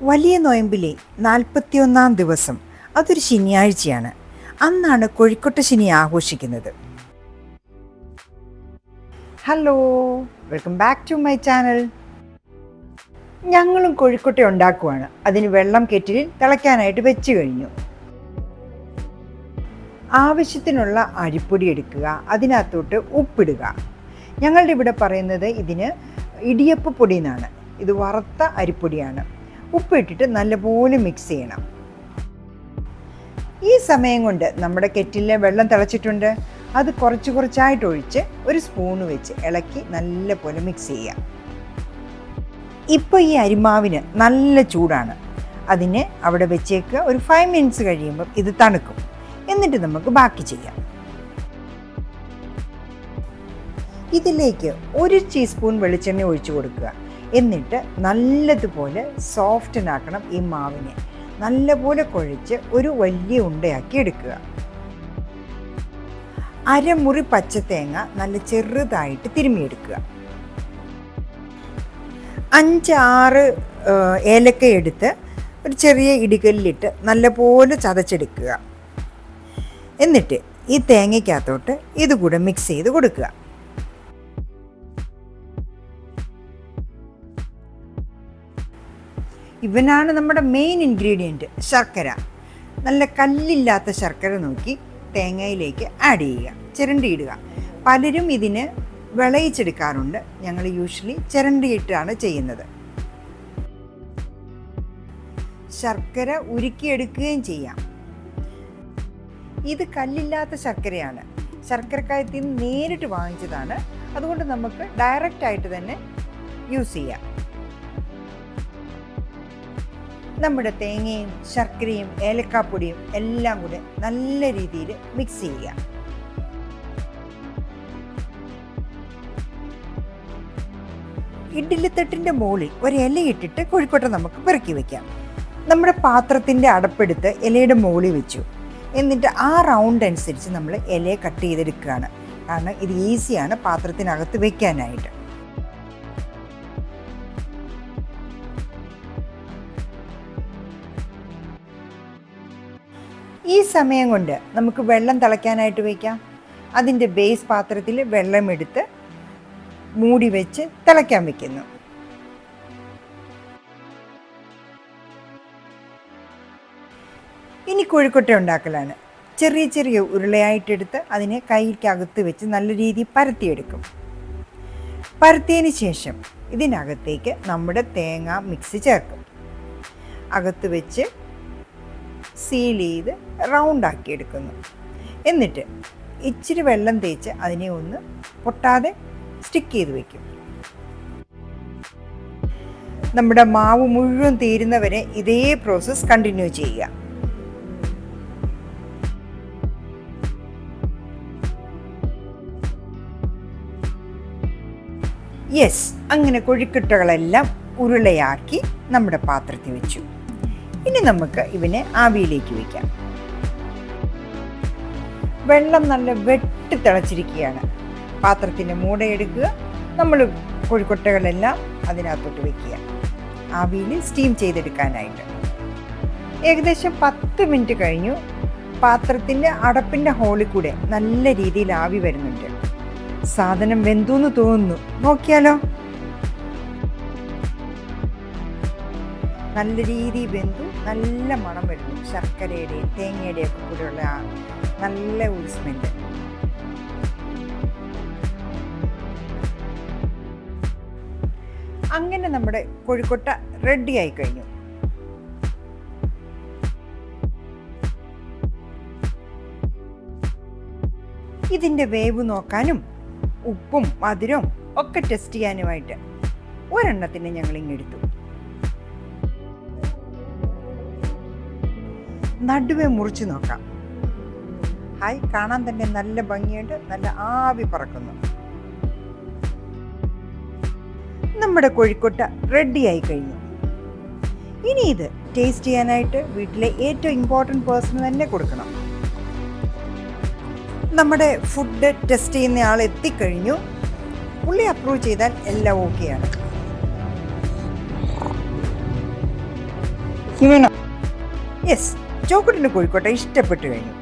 വലിയ നോയമ്പിലെ നാൽപ്പത്തിയൊന്നാം ദിവസം. അതൊരു ശനിയാഴ്ചയാണ്. അന്നാണ് കോഴിക്കോട്ട് ശനി ആഘോഷിക്കുന്നത്. Hello welcome back to my channel. ഞങ്ങളും കോഴിക്കോട്ട ഉണ്ടാക്കുവാണ്. അതിന് വെള്ളം കെറ്റിലിൽ തിളയ്ക്കാനായിട്ട് വെച്ച് കഴിഞ്ഞു. ആവശ്യത്തിനുള്ള അരിപ്പൊടി എടുക്കുക അതിനകത്തോട്ട് ഉപ്പിടുക. ഞങ്ങളുടെ ഇവിടെ പറയുന്നത് ഇതിന് ഇടിയപ്പ് പൊടി എന്നാണ്. ഇത് വറുത്ത അരിപ്പൊടിയാണ്. ഉപ്പിട്ടിട്ട് നല്ലപോലെ മിക്സ് ചെയ്യണം. ഈ സമയം കൊണ്ട് നമ്മുടെ കെറ്റിലെ വെള്ളം തിളച്ചിട്ടുണ്ട്. അത് കുറച്ച് കുറച്ചായിട്ട് ഒഴിച്ച് ഒരു സ്പൂണ് വെച്ച് ഇളക്കി നല്ലപോലെ മിക്സ് ചെയ്യാം. ഇപ്പോൾ ഈ അരിമാവിന് നല്ല ചൂടാണ്. അതിന് അവിടെ വെച്ചേക്ക് ഒരു ഫൈവ് മിനിറ്റ്സ് കഴിയുമ്പോൾ ഇത് തണുക്കും. എന്നിട്ട് നമുക്ക് ബാക്കി ചെയ്യാം. ഇതിലേക്ക് ഒരു ടീസ്പൂൺ വെളിച്ചെണ്ണ ഒഴിച്ചു കൊടുക്കുക. എന്നിട്ട് നല്ലതുപോലെ സോഫ്റ്റനാക്കണം ഈ മാവിനെ. നല്ലപോലെ കുഴച്ച് ഒരു വലിയ ഉണ്ടയാക്കി എടുക്കുക. അരമുറി പച്ചത്തേങ്ങ നല്ല ചെറുതായിട്ട് തിരുമിയെടുക്കുക അഞ്ച് ആറ് ഏഹ്, ഏലക്ക എടുത്ത് ഒരു ചെറിയ ഇടികല്ലിട്ട് നല്ലപോലെ ചതച്ചെടുക്കുക. എന്നിട്ട് ഈ തേങ്ങയ്ക്കകത്തോട്ട് ഇതുകൂടെ മിക്സ് ചെയ്ത് കൊടുക്കുക. ഇവനാണ് നമ്മുടെ മെയിൻ ഇൻഗ്രീഡിയന്റ് ശർക്കര. നല്ല കല്ലില്ലാത്ത ശർക്കര നോക്കി തേങ്ങയിലേക്ക് ആഡ് ചെയ്യുക ചിരണ്ടിയിടുക. പലരും ഇതിന് വിളയിച്ചെടുക്കാറുണ്ട്. ഞങ്ങൾ യൂഷ്വലി ചിരണ്ടിയിട്ടാണ് ചെയ്യുന്നത്. ശർക്കര ഉരുക്കിയെടുക്കുകയും ചെയ്യാം. ഇത് കല്ലില്ലാത്ത ശർക്കരയാണ്. ശർക്കരക്കായത്തിൽ നേരിട്ട് വാങ്ങിച്ചതാണ്. അതുകൊണ്ട് നമുക്ക് ഡയറക്റ്റായിട്ട് തന്നെ യൂസ് ചെയ്യാം. നമ്മുടെ തേങ്ങയും ശർക്കരയും ഏലക്കാപ്പൊടിയും എല്ലാം കൂടെ നല്ല രീതിയിൽ മിക്സ് ചെയ്യുക. ഇഡ്ഡലിത്തട്ടിന്റെ മുകളിൽ ഒരു ഇലയിട്ടിട്ട് കോഴിക്കോട്ട നമുക്ക് പെറുക്കി വയ്ക്കാം നമ്മുടെ പാത്രത്തിന്റെ അടപ്പെടുത്ത് ഇലയുടെ മുകളിൽ വെച്ചു. എന്നിട്ട് ആ റൗണ്ട് അനുസരിച്ച് നമ്മൾ ഇലയെ കട്ട് ചെയ്തെടുക്കുകയാണ്. കാരണം ഇത് ഈസിയാണ് പാത്രത്തിനകത്ത് വെക്കാനായിട്ട്. ഈ സമയം കൊണ്ട് നമുക്ക് വെള്ളം തിളയ്ക്കാനായിട്ട് വയ്ക്കാം. അതിന്റെ ബേസ് പാത്രത്തിൽ വെള്ളമെടുത്ത് മൂടി വെച്ച് തിളയ്ക്കാൻ വയ്ക്കുന്നു ഇനി കോഴിക്കൊട്ട ഉണ്ടാക്കലാണ്. ചെറിയ ചെറിയ ഉരുളയായിട്ടെടുത്ത് അതിനെ കൈക്കകത്ത് വെച്ച് നല്ല രീതിയിൽ പരത്തിയെടുക്കും. പരത്തിയതിന് ശേഷം ഇതിനകത്തേക്ക് നമ്മുടെ തേങ്ങ മിക്സ് ചേർക്കും. അകത്ത് വെച്ച് സീൽ ചെയ്ത് റൗണ്ട് ആക്കി എടുക്കുന്നു. എന്നിട്ട് ഇച്ചിരി വെള്ളം തേച്ച് അതിനെ ഒന്ന് പൊട്ടാതെ സ്റ്റിക്ക് ചെയ്ത് വെക്കും. നമ്മുടെ മാവ് മുഴുവൻ തീരുന്നവരെ ഇതേ പ്രോസസ്സ് കണ്ടിന്യൂ ചെയ്യുക. യെസ് അങ്ങനെ കൊഴുക്കിട്ടകളെല്ലാം ഉരുളയാക്കി നമ്മുടെ പാത്രത്തിൽ വെച്ചു. ഇനി നമുക്ക് ഇവനെ ആവിയിലേക്ക് വയ്ക്കാം വെള്ളം നല്ല വെട്ടി തിളച്ചിരിക്കുകയാണ്. പാത്രത്തിന്റെ മൂടയെടുക്കുക നമ്മൾ കോഴിക്കൊട്ടകളെല്ലാം അതിനകത്തോട്ട് വെക്കുക. ആവിയിൽ സ്റ്റീം ചെയ്തെടുക്കാനായിട്ട്. ഏകദേശം പത്ത് മിനിറ്റ് കഴിഞ്ഞു. പാത്രത്തിന്റെ അടപ്പിന്റെ ഹോളിൽ കൂടെ നല്ല രീതിയിൽ ആവി വരുന്നുണ്ട്. സാധനം വെന്തു എന്ന് തോന്നുന്നു. നോക്കിയാലോ? നല്ല രീതിയിൽ വെന്തു. നല്ല മണം വരുന്നു. ശർക്കരയുടെയും തേങ്ങയുടെയും ഒക്കെ കൂടെയുള്ള ആ നല്ല ഒരു സ്മെല്ല് അങ്ങനെ നമ്മുടെ കോഴിക്കൊട്ട റെഡി ആയി കഴിഞ്ഞു. ഇതിന്റെ വേവ് നോക്കാനും ഉപ്പും മധുരവും ഒക്കെ ടെസ്റ്റ് ചെയ്യാനുമായിട്ട് ഒരെണ്ണത്തിന് ഞങ്ങൾ ഇങ്ങെടുത്തു നടുവെ മുറിച്ച് നോക്കാം. ഹായ് കാണാൻ തന്നെ നല്ല ഭംഗിയുണ്ട് നല്ല ആവി പറക്കുന്നു. നമ്മുടെ കോഴിക്കോട്ട റെഡിയായി കഴിഞ്ഞു. ഇനി ഇത് ടേസ്റ്റ് ചെയ്യാനായിട്ട് വീട്ടിലെ ഏറ്റവും ഇമ്പോർട്ടന്റ് പേഴ്സൺ തന്നെ കൊടുക്കണം. നമ്മുടെ ഫുഡ് ടെസ്റ്റ് ചെയ്യുന്ന ആൾ എത്തിക്കഴിഞ്ഞു. പുള്ളി അപ്രൂവ് ചെയ്താൽ എല്ലാം ഓക്കെയാണ് യെസ് ചോക്കുട്ടിന് കോഴിക്കോട്ടെ ഇഷ്ടപ്പെട്ടു കഴിഞ്ഞു.